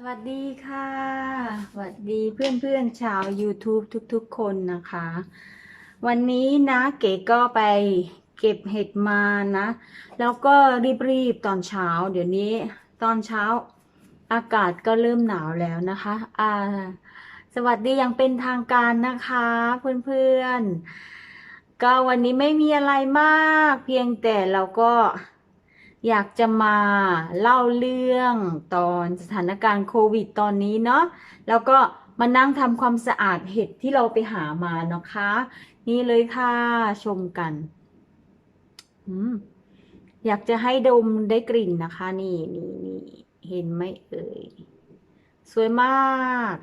สวัสดีค่ะ สวัสดีเพื่อนๆชาว YouTube ทุกๆ คนนะคะ วันนี้นะเก๋ก็ไปเก็บเห็ดมานะ แล้วก็รีบๆ ตอนเช้า เดี๋ยวนี้ตอนเช้าอากาศก็เริ่มหนาวแล้วนะคะอ่าสวัสดีอย่างเป็นทางการนะคะ เพื่อนๆ ก็วันนี้ไม่มีอะไรมาก เพียงแต่เราก็ อยากจะมาเล่าเรื่องตอนสถานการณ์โควิดตอนนี้เนาะแล้วก็มานั่งทำความสะอาดเห็ดที่เราไปหามาเนาะคะ นี่เลยค่ะชมกันอืมอยากจะให้ดมได้กลิ่นนะคะ นี่นี่นี่เห็นไหมเอ่ยสวยมาก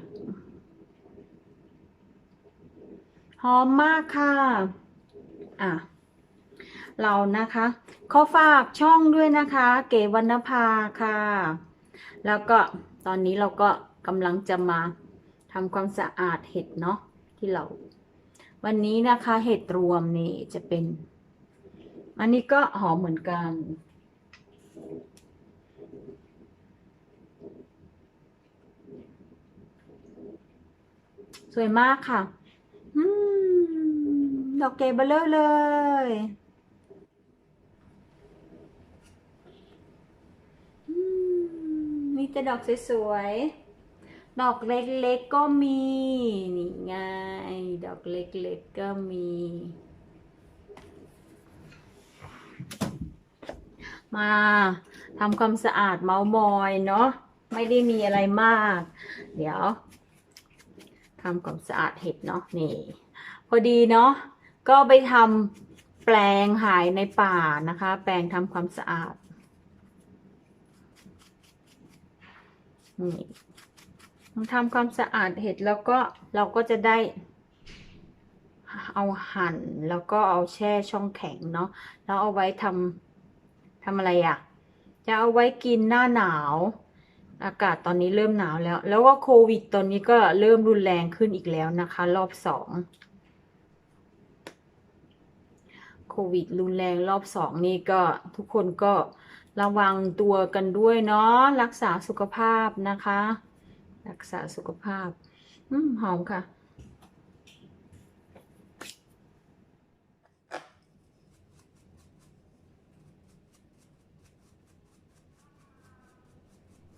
หอมมากค่ะ อะ เรานะคะ ขอฝากช่องด้วยนะคะ เก๋วรรณภาค่ะ แล้วก็ตอนนี้เราก็กำลังจะมาทำความสะอาดเห็ดเนาะที่เรา วันนี้นะคะ เห็ดรวมนี่จะเป็น อันนี้ก็หอมเหมือนกัน สวยมากค่ะอืมดอกเกเบลเลอร์เลย อื มมีแต่ดอกสวยๆ ดอกเล็กๆก็มี นี่ไง ดอกเล็กๆก็มี มาทำความสะอาดเมาส์มอยเนาะ ไม่ได้มีอะไรมาก เดี๋ยวทำความสะอาดเห็ดเนาะ นี่ พอดีเนาะ ก็ไปทำแปลงหายในป่านะคะ แปลงทำความสะอาด นี่ทำความสะอาดเห็ดแล้วก็เราก็จะได้เอาหั่นแล้วก็เอาแช่ช่องแข็งเนาะแล้วเอาไว้ทำทำอะไรอะ่ะ จะเอาไว้กินหน้าหนาว อากาศตอนนี้เริ่มหนาวแล้ว แล้วก็โควิดตอนนี้ก็เริ่มรุนแรงขึ้นอีกแล้วนะคะ รอบสองโควิดรุนแรงรอบสองนี่ก็ทุกคนก็ ระวังตัวกันด้วยเนาะรักษาสุขภาพนะคะ รักษาสุขภาพอืมหอมค่ะ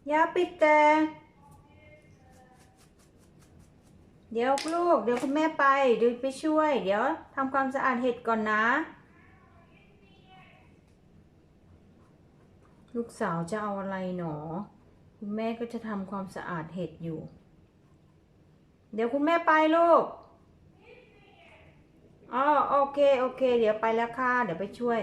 อย่าปิดแต่เดี๋ยวลูก เดี๋ยวคุณแม่ไปเดี๋ยวไปช่วย เดี๋ยวทำความสะอาดเห็ดก่อนนะ ลูกสาวจะเอาอะไรหนอ คุณแม่ก็จะทำความสะอาดเห็ดอยู่ เดี๋ยวคุณแม่ไปลูกอ๋อโอเค โอเค เดี๋ยวไปแล้วค่ะ เดี๋ยวไปช่วย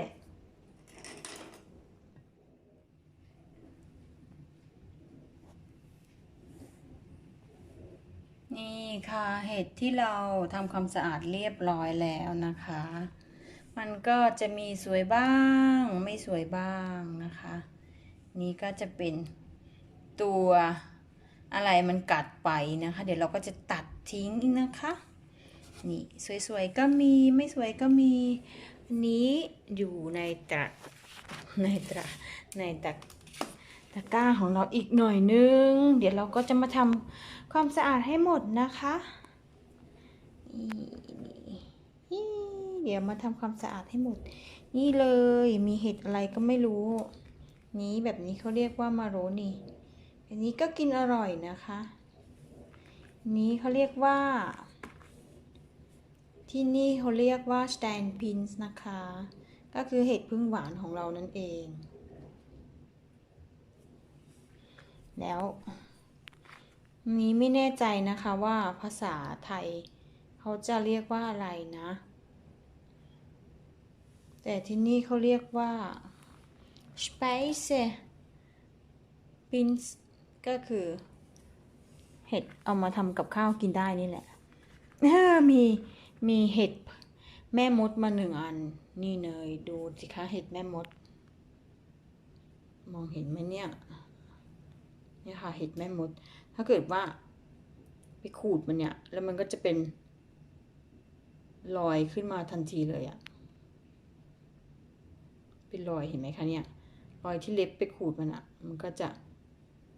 นี่ค่ะเห็ดที่เราทำความสะอาดเรียบร้อยแล้วนะคะ มันก็จะมีสวยบ้าง ไม่สวยบ้างนะคะ นี่ก็จะเป็นตัวอะไรมันกัดไปนะคะ เดี๋ยวเราก็จะตัดทิ้งนะคะนี่สวยๆก็มีไม่สวยก็มีนนี้อยู่ในตะในตะในตะตะกร้าของเราอีกหน่อยนึง เดี๋ยวเราก็จะมาทำความสะอาดให้หมดนะคะนี่เดี๋ยวมาทำความสะอาดให้หมด นี่เลยมีเห็ดอะไรก็ไม่รู้ นี้แบบนี้เขาเรียกว่ามาโรนีอันนี้ก็กินอร่อยนะคะ นี้เขาเรียกว่า ที่นี่เขาเรียกว่า stand pins นะคะ ก็คือเห็ดพึ่งหวานของเรานั่นเอง แล้ว นี้ไม่แน่ใจนะคะว่าภาษาไทยเขาจะเรียกว่าอะไรนะ แต่ที่นี่เขาเรียกว่า spice pins ก็คือ เห็ดเอามาทำกับข้าวกินได้นี่แหละมีมีเห็ดแม่มดมาหนึ่งอัน นี่เนยดูสิคะเห็ดแม่มด มองเห็นไหมเนี่ยเนี่ยค่ะเห็ดแม่มด ถ้าเกิดว่า ไปขูดมันเนี่ย แล้วมันก็จะเป็นรอยขึ้นมาทันทีเลยอะเป็นรอยเห็นไหมคะเนี่ย รอยที่เล็บไปขูดมันอะมันก็จะ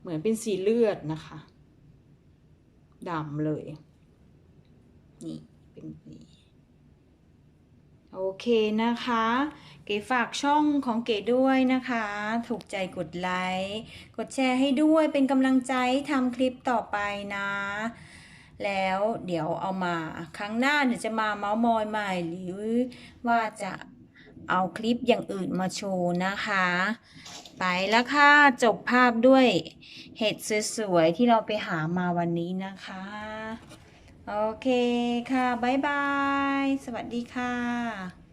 เหมือนเป็นสีเลือดนะคะดำเลย นี่เป็นแบบนี้โอเคนะคะ เก๋ฝากช่องของเก๋ด้วยนะคะ ถูกใจกดไลค์ กดแชร์ให้ด้วยเป็นกำลังใจทำคลิปต่อไปนะ แล้วเดี๋ยวเอามาครั้งหน้าเดี๋ยวจะมาเมาส์มอยใหม่หรือว่าจะ เอาคลิปอย่างอื่นมาโชว์นะคะ ไปแล้วค่ะ จบภาพด้วยเห็ดสวยๆที่เราไปหามาวันนี้นะคะ โอเคค่ะ บ๊ายบาย สวัสดีค่ะ